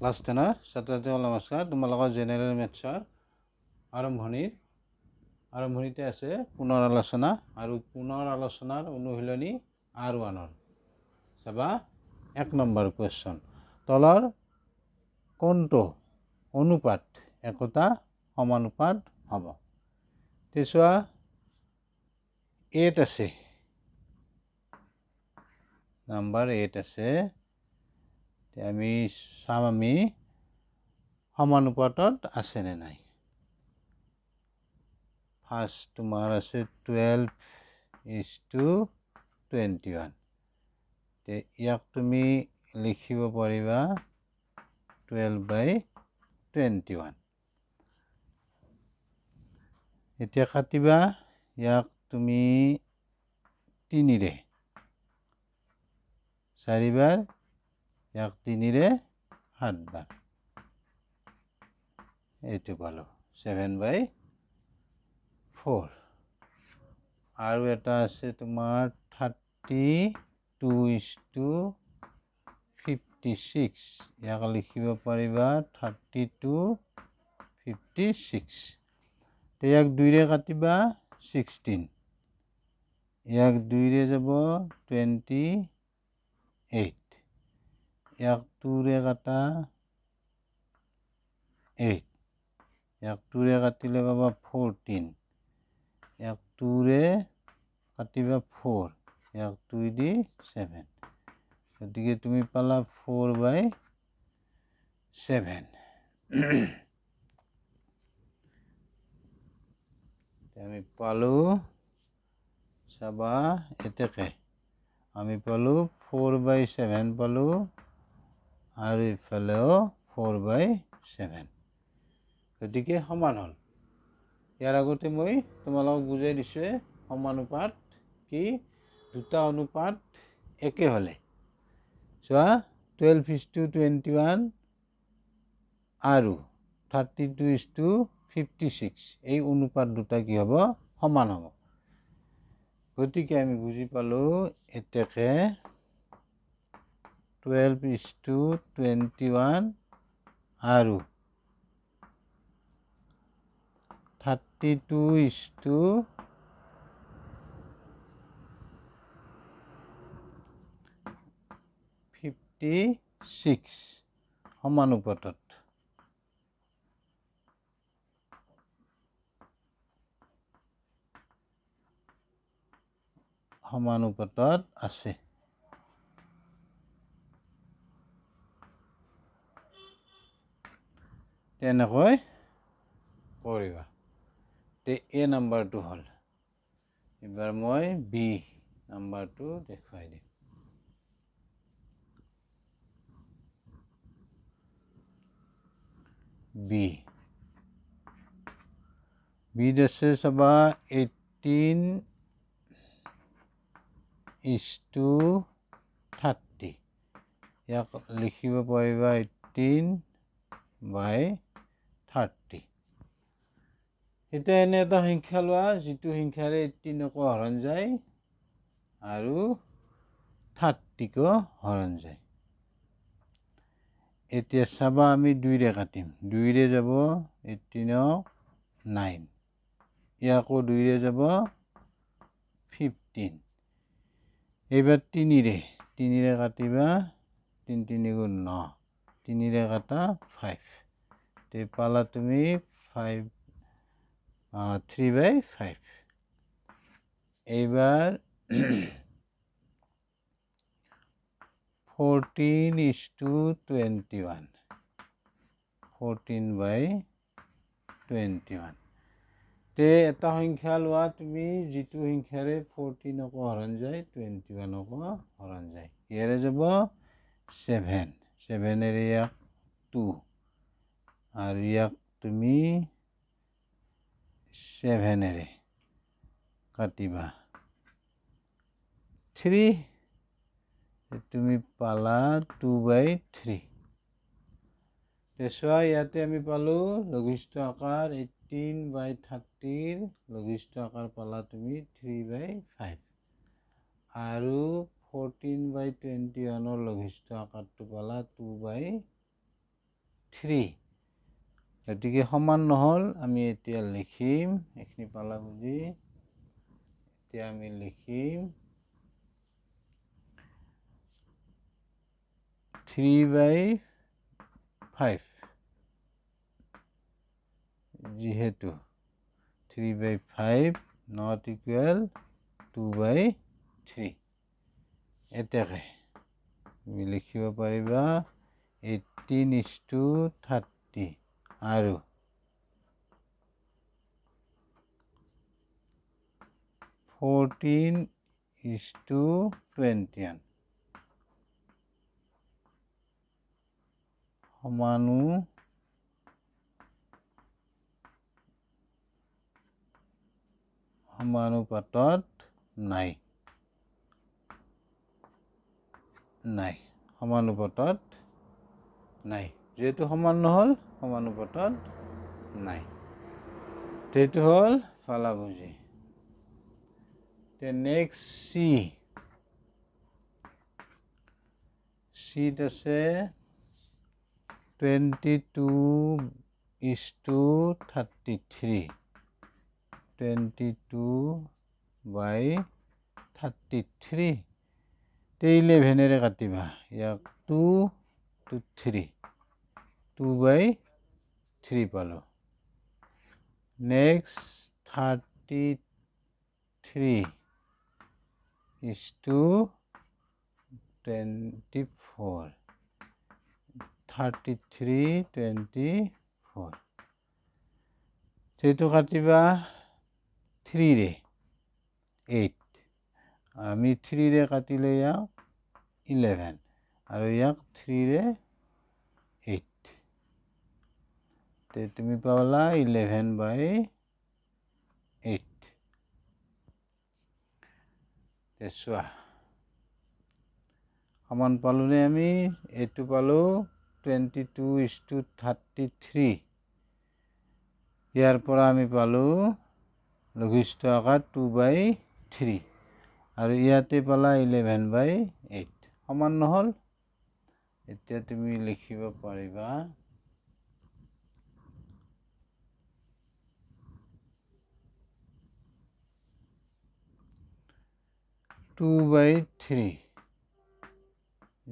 Class টেনৰ ছাত্ৰ ছাত্ৰীসকল নমস্কাৰ তোমালোকৰ জেনেৰেল মেথছৰ আৰম্ভণিৰ আৰম্ভণিতে আছে পুনৰ আলোচনা আৰু পুনৰ আলোচনাৰ অনুশীলনী আৰ ওৱানৰ চাবা, এক নম্বৰ কুৱেশ্যন তলৰ কোনটো অনুপাত একোটা সমানুপাত হ'ব। তে চোৱা এইট আছে। নাম্বাৰ এইট আছে। আমি চাম আমি সমানুপাতত আছেনে নাই? ফাৰ্ষ্ট তোমাৰ আছে twelve is to twenty one তে ইয়াক তুমি লিখিব পাৰিবা টুৱেলভ বাই টুৱেণ্টি ওৱান এতিয়া কাটিবা, ইয়াক তুমি তিনিৰে চাৰিবাৰ ইয়াক তিনিৰে সাতবাৰ এইটো পালোঁ ছেভেন বাই ফ'ৰ আৰু এটা আছে তোমাৰ thirty two is to fifty six ইয়াক লিখিব পাৰিবা থাৰ্টি টু ফিফটি ছিক্স ইয়াক দুইৰে কাটিবা ছিক্সটিন ইয়াক দুইৰে যাব টুৱেণ্টি এইট ইয়াক টুৰে কাটা এইট ইয়াক টুৰে কাটিলে পাবা ফ'ৰটিন ইয়াক টুৰে কাটিবা ফ'ৰ ইয়াক টুই দি ছেভেন গতিকে তুমি পালা ফ'ৰ বাই ছেভেন আমি পালোঁ চাবা এতেকে আমি পালোঁ ফ'ৰ বাই ছেভেন পালোঁ আৰু ইফালেও ফ'ৰ বাই ছেভেন গতিকে সমান হ'ল। ইয়াৰ আগতে মই তোমালোকক বুজাই দিছোঁ সমানুপাত কি, দুটা অনুপাত একে হ'লে। চোৱা twelve is to twenty one আৰু thirty two is to fifty six এই অনুপাত দুটা কি হ'ব? সমান হ'ব। গতিকে আমি বুজি পালোঁ এতেকে twelve is to twenty one আৰু thirty two is to fifty six সমানুপাতত। সমানুপাতত আছে। তেনেকৈ কৰিবা তে এ নাম্বাৰটো হ'ল এইবাৰ মই বি নাম্বাৰটো দেখুৱাই দিম বি বিত আছে চাবা এইটিন ইজ টু থাৰ্টি ইয়াক লিখিব পাৰিবা এইটিন বাই থাৰ্টি। এতিয়া এনে এটা সংখ্যা লোৱা, যিটো সংখ্যাৰে এইটিনকো হৰণ যায় আৰু থাৰ্টিকো হৰণ যায়। এতিয়া চাবা আমি দুইৰে কাটিম। দুইৰে যাব এইটিনক নাইন। ইয়াকো দুইৰে যাব ফিফটিন। এইবাৰ তিনিৰে। তিনিৰে কাটিবা, তিনি তিনি গুণ ন। তিনিৰে কাটা ফাইভ। তে পালা তুমি ফাইভ থ্ৰী বাই ফাইভ এইবাৰ fourteen is to twenty one fourteen by twenty one তে এটা সংখ্যা লোৱা, তুমি যিটো সংখ্যাৰে ফোরটিনকো হৰণ যায় টুৱেণ্টি ওৱানকো হৰণ যায়। ইয়াৰে যাব ছেভেন ছেভেনেৰে ইয়াক টু আৰু ইয়াক তুমি ছেভেনেৰে কাটিবা। থ্ৰী তুমি পালা টু বাই থ্ৰী। চোৱা ইয়াতে আমি পালোঁ লঘিষ্ঠ আকাৰ এইটিন বাই থাৰ্টিৰ, লঘিষ্ঠ আকাৰ পালা তুমি থ্ৰী বাই ফাইভ। আৰু ফোৰটিন বাই টুৱেণ্টি ওৱানৰ লঘিষ্ঠ আকাৰটো পালা টু বাই থ্ৰী। গতিকে সমান নহ'ল, আমি এতিয়া লিখিম, এইখিনি পালা বুজি এতিয়া আমি লিখিম। থ্ৰী বাই ফাইভ, যিহেতু three by five not equal to by three. এতেকে, তুমি লিখিব পাৰিবা এইটিন ইজ টু থাৰ্টি। আৰু fourteen is to twenty one সমানু সমানুপাতত নাই। নাই সমানুপাতত নাই। যিহেতু সমান নহ'ল সমানুপাতত নাই। সেইটো হ'ল ফালাভুজি। নেক্সট চি চিত আছে twenty two is to thirty three twenty two by thirty three তে ইলেভেনেৰে কাটিবা ইয়াক two two three two by three পালোঁ next thirty three is to twenty four thirty three twenty four সেইটো কাটিবা থ্ৰীৰে এইট আমি থ্ৰীৰে কাটিলে ইয়াক ইলেভেন আৰু ইয়াক থ্ৰীৰে তে তুমি পালা ইলেভেন বাই এইট চোৱা সমান পালোঁনে আমি এইটো পালোঁ twenty two is to thirty three ইয়াৰ পৰা আমি পালোঁ লঘিষ্ঠ আকাৰ টু বাই থ্ৰী আৰু ইয়াতে পালা ইলেভেন বাই এইট সমান নহ'ল। এতিয়া তুমি লিখিব পাৰিবা। টু বাই থ্ৰী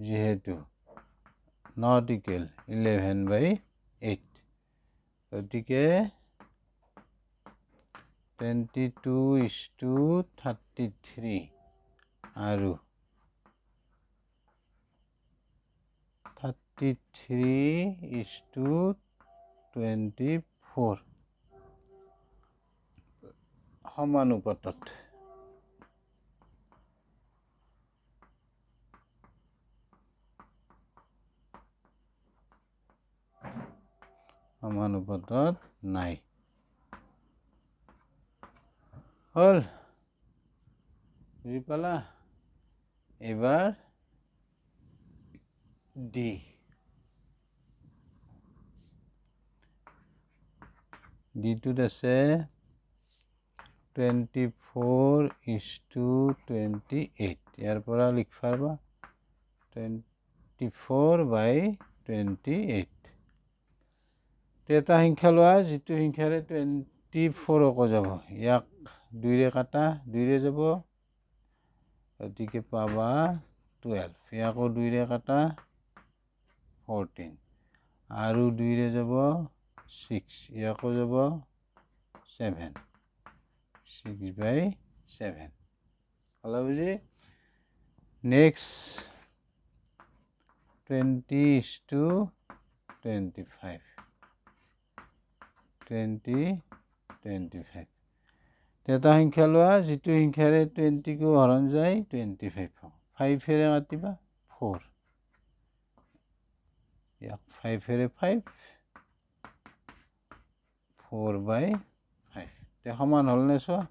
যিহেতু not equal eleven by eight গতিকে twenty two is to thirty three আৰু thirty three is to twenty four সমানুপাতত সমানুপাতত নাই। হ'ল, বুজি পালা? এইবাৰ ডি ডিটোত আছে twenty four is to twenty eight ইয়াৰ পৰা লিখিব পাৰিবা twenty four by twenty eight এটা সংখ্যা লোৱা, যিটো সংখ্যাৰে টুৱেণ্টি ফ'ৰকো যাব। ইয়াক দুইৰে কাটা, দুইৰে যাব, গতিকে পাবা টুৱেলভ ইয়াকো দুইৰে কাটা ফৰ্টিন আৰু দুইৰে যাব ছিক্স ইয়াকো যাব ছেভেন ছিক্স বাই ছেভেন ক'লা বুজি? Next twenty is to twenty five twenty twenty five এটা সংখ্যা লোৱা, যিটো সংখ্যাৰে টুৱেণ্টিকো হৰণ যায় টুৱেণ্টি ফাইভ পাওঁ ফাইভেৰে কাটিবা ফ'ৰ ইয়াক ফাইভেৰে ফাইভ ফ'ৰ বাই ফাইভ তে সমান হ'লনে চোৱা?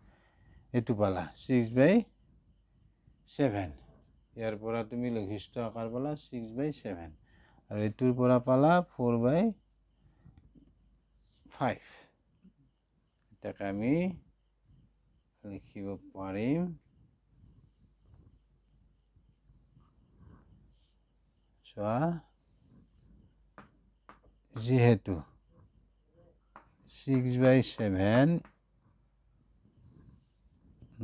এইটো পালা ছিক্স বাই ছেভেন ইয়াৰ পৰা তুমি লঘিষ্ঠ আকাৰ পালা ছিক্স বাই ছেভেন আৰু এইটোৰ পৰা পালা ফ'ৰ বাই ফাইভ এটাকে আমি লিখিব পাৰিম চোৱা যিহেতু six by seven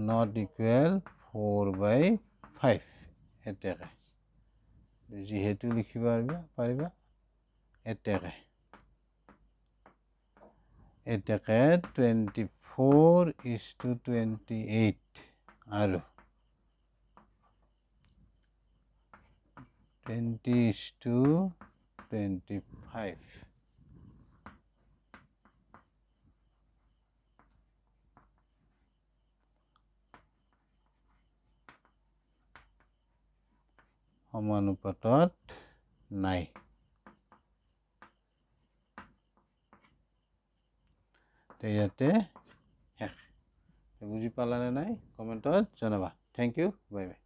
not equal four by five এতেকে যিহেতু লিখিব পাৰিবা পাৰিবা এতেকে এতেকে twenty four is to twenty eight আৰু twenty is to twenty five সমানুপাতত নাই। তে ইয়াতে শেষ বুজি পালানে নাই কমেণ্টত জনাবা থেংক ইউ বাই বাই